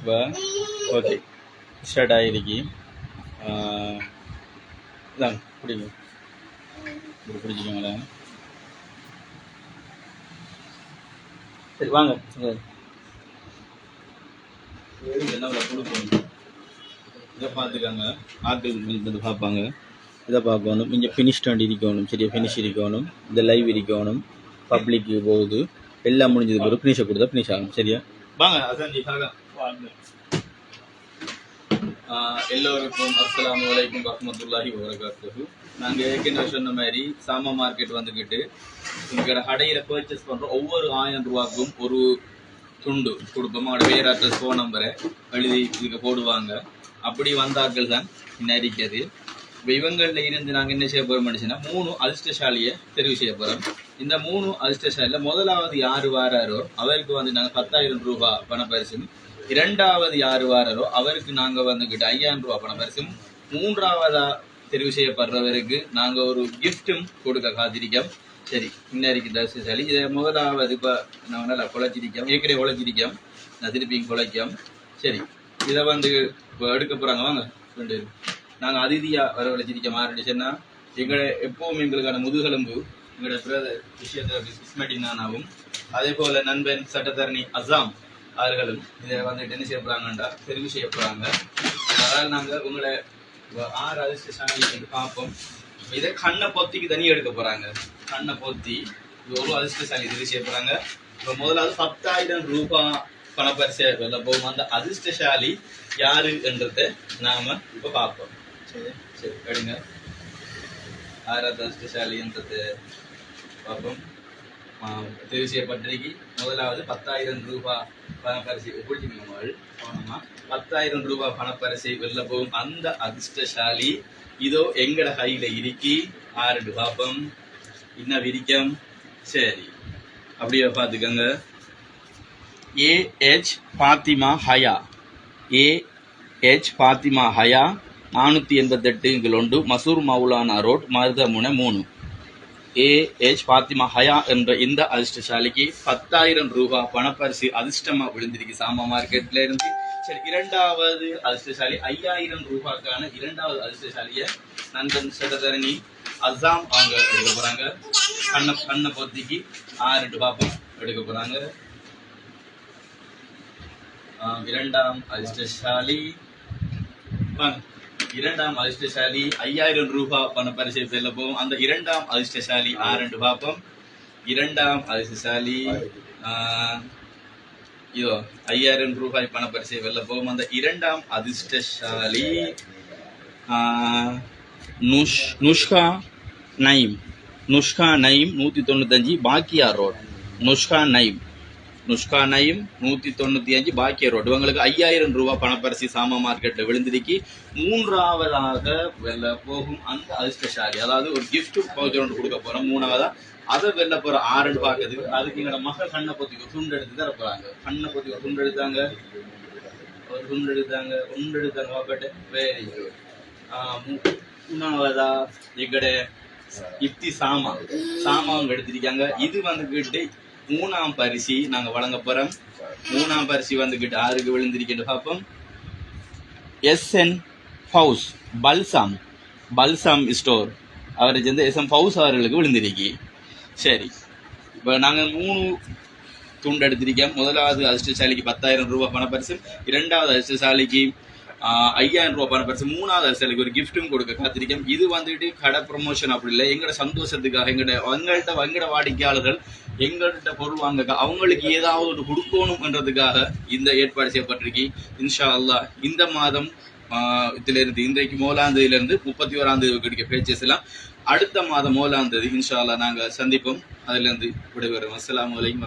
இப்போ okay start ஆகிருக்கு இதான் பிடிங்க இப்படி பிடிச்சிக்கோங்களேன் சரி வாங்க என்ன கொடுக்கணும் இதை பார்த்துக்கோங்க ஆட்கள் வந்து பார்ப்பாங்க இதை பார்க்கணும் இங்கே ஃபினிஷ் ஸ்டாண்ட் இருக்கணும் சரியா ஃபினிஷ் இருக்கணும் இந்த லைவ் இருக்கணும் பப்ளிக்கு போகுது எல்லாம் முடிஞ்சது பிறகு ஃபினிஷை கொடுத்தா ஃபினிஷ் ஆகும் சரியா வாங்க அதான் எல்லோருக்கும் அஸ்லாம் வலைக்கும் வரமத்துல்லாஹி வரகாத்து நாங்கள் ஏற்கனவே சொன்ன மாதிரி சாமா மார்க்கெட் வந்துக்கிட்டு எங்களோட கடையில் பர்ச்சேஸ் பண்ணுறோம் ஒவ்வொரு ஆயிரம் ரூபாய்க்கும் ஒரு துண்டு கொடுப்போம். அவங்களோட பேர் அட்ரஸ் ஃபோன் நம்பரை எழுதி இதுக்கு போடுவாங்க. அப்படி வந்தாக்கள் தான் நரிக்கிறது இருக்கிறது இப்போ இவங்களில் இருந்து நாங்கள் என்ன செய்ய போகிறோம் மனுஷனா மூணு அதிர்ஷ்டசாலியை தெரிவு செய்ய போகிறோம் இந்த மூணு அதிர்ஷ்டசாலியில் முதலாவது யார் வாராரோ அவருக்கு வந்து நாங்கள் பத்தாயிரம் ரூபாய் பண இரண்டாவது யார் வாராரோ அவருக்கு நாங்கள் வந்துக்கிட்டு ஐயாயிரம் ரூபாய் பண பரிசும் மூன்றாவதா தெரிவு செய்யப்படுறவருக்கு நாங்கள் ஒரு கிஃப்ட்டும் கொடுக்க காத்திருக்கோம். சரி இன்னைக்கு தரிசனசாலி இதை முதலாவது இப்போ நான் நல்லா குழைச்சிருக்கோம். ஏற்கனவே குழைச்சிருக்கோம். நான் திருப்பியும் குழைக்கோம் சரி இதை வந்து இப்போ எடுக்க போகிறாங்க வாங்க ரெண்டு பேரும். நாங்க அதிதியா வரவழைச்சிருக்க மாறிடுச்சுன்னா எங்களை எப்பவும் எங்களுக்கான முதுகெலும்பு எங்களோட பிரதர் விஷயத்த இஸ்மடினானாவும் அதே போல நண்பன் சட்டத்தரணி அசாம் அவர்களும் இதை வந்துட்டு என்ன செய்ய போறாங்கன்றா தெரிவு செய்ய போறாங்க அதனால் நாங்க உங்களை ஆறு அதிர்ஷ்டசாலி பார்ப்போம். இதை கண்ணை பொத்திக்கு தனியாக எடுக்க போறாங்க. கண்ணை பொத்தி ஒரு அதிர்ஷ்டசாலி தெரிவு செய்ய போறாங்க. இப்போ முதலாவது பத்தாயிரம் ரூபாய் பணப்பரிசை வெல்ல போகும். அந்த அதிர்ஷ்டசாலி யாரு என்றதை நாம இப்ப பார்ப்போம். சரி. சரி எடுங்க. ஆறாவது அதிர்ஷ்டசாலி என்றது பார்ப்போம். ஆஹ் தெரிவு செய்யப்பட்டிருக்கு. முதலாவது பத்தாயிரம் ரூபாய் பணப்பரிசை பிடிச்சிக்கணும் போனோமா பத்தாயிரம் ரூபாய் பணப்பரிசை வெளில போகும் அந்த அதிர்ஷ்டசாலி இதோ எங்கட கையில இருக்கி. ஆறு பார்ப்போம் என்ன விரிக்கம். சரி. அப்படியே பார்த்துக்கோங்க. A H Fathima Haya. A H Fathima Haya. நானூற்றி எண்பத்தெட்டு ஒன்று மசூர் மவுலானா ரோட் மருதமுனை மூணு. ஏ ஏஜ் பாத்திமா ஹயா என்ற இந்த அதிர்ஷ்டசாலிக்கு பத்தாயிரம் ரூபாய் பணப்பரிசு அதிர்ஷ்டமா விழுந்திருக்கு. சாமா மார்க்கெட்ல இருந்து சரி இரண்டாவது அதிர்ஷ்டசாலி ஐயாயிரம் ரூபாய்க்கான இரண்டாவது அதிர்ஷ்டசாலிய நந்தன் சட்டதரணி அசாம் அவங்க எடுக்க போறாங்க. கண்ண கண்ணை பொத்திக்கு ஆறு பாப்பம் எடுக்க போறாங்க. ஆஹ் இரண்டாம் அதிர்ஷ்டசாலி இரண்டாம் அதிர்ஷ்டசாலி ஐயாயிரம் ரூபாய் பண பரிசை வெல்ல போகும் அந்த இரண்டாம் அதிர்ஷ்டசாலி ஆரண்டு பார்ப்போம். இரண்டாம் அதிர்ஷ்டசாலி இதோ ஐயாயிரம் ரூபாய் பண பரிசை வெல்ல போகும் அந்த இரண்டாம் அதிர்ஷ்டசாலி நுஷ் நுஷ்கா நைம். நுஷ்கா நைம் நூற்றி தொண்ணூத்தஞ்சு பாக்கியா ரோட். நுஷ்கா நைம். நுஷ்கானையும் நூற்றி தொண்ணூற்றி அஞ்சு பாக்கிய ரோடு. இவங்களுக்கு ஐயாயிரம் ரூபாய் பணப்பரிசி சாமா மார்க்கெட்டில் விழுந்திருக்கி. மூன்றாவதாக வெல்ல போகும் அந்த அதிர்ஷ்டசாலி. அதாவது ஒரு கிஃப்ட் பவுச்சர் ஒன்று கொடுக்க போகிறோம் மூணாவதா? அதை வெல்ல போகிற ஆறுன்னு பார்க்கறதுக்கு அதுக்கு எங்களோட மகள் கண்ணை பொத்திக்கு ஒரு துண்டு எடுத்து தர போகிறாங்க கண்ணை பத்தி ஒரு துண்டு எடுத்தாங்க. ஒரு துண்டு எடுத்தாங்க துண்டு எடுத்தாங்க. பாப்பாட்டு வெரி குட் மூணாவதா? எங்கட? இப்தி சாமான் சாமான் எடுத்திருக்காங்க. இது வந்துகிட்டு மூணாம் பரிசு நாங்க வழங்க போறோம். மூணாம் பரிசு வந்துகிட்டு ஆறுக்கு விழுந்திருக்கிட்டு பார்ப்போம் எஸ்என் ஹவுஸ் பல்சாம் பல்சாம் ஸ்டோர் அவரை சேர்ந்து எஸ்எம் ஹவுஸ் அவர்களுக்கு விழுந்திருக்கு. சரி. இப்போ நாங்கள் மூணு துண்டு எடுத்திருக்கோம். முதலாவது அதிர்ஷ்டசாலிக்கு பத்தாயிரம் ரூபாய் பணப்பரிசு இரண்டாவது அதிர்ஷ்டசாலிக்கு ஐயாயிரம் ரூபாய் பணப்பரிசு மூணாவது அதிர்ஷ்டசாலிக்கு ஒரு கிஃப்ட்டும் கொடுக்க காத்திருக்கோம் இது வந்துட்டு கடை ப்ரொமோஷன் அப்படி இல்லை. எங்களோட சந்தோஷத்துக்காக எங்கள்கிட்ட எங்கள்கிட்ட எங்களோட வாடிக்கையாளர்கள் எங்கள்கிட்ட பொருள் வாங்க அவங்களுக்கு ஏதாவது ஒரு கொடுக்கணும்ன்றதுக்காக இந்த ஏற்பாடு செய்யப்பட்டிருக்கு. இன்ஷா அல்லா இந்த மாதம் இதிலிருந்து இன்றைக்கு மூலாம் முப்பத்தி ஓராம் தேதி கிடைக்க பேச்சஸ் எல்லாம் அடுத்த மாதம் மூலாந்தேதி இன்ஷா அல்லா நாங்கள் சந்திப்போம். அதுலேருந்து விடைபெறும் அஸ்ஸலாமு அலைக்கும்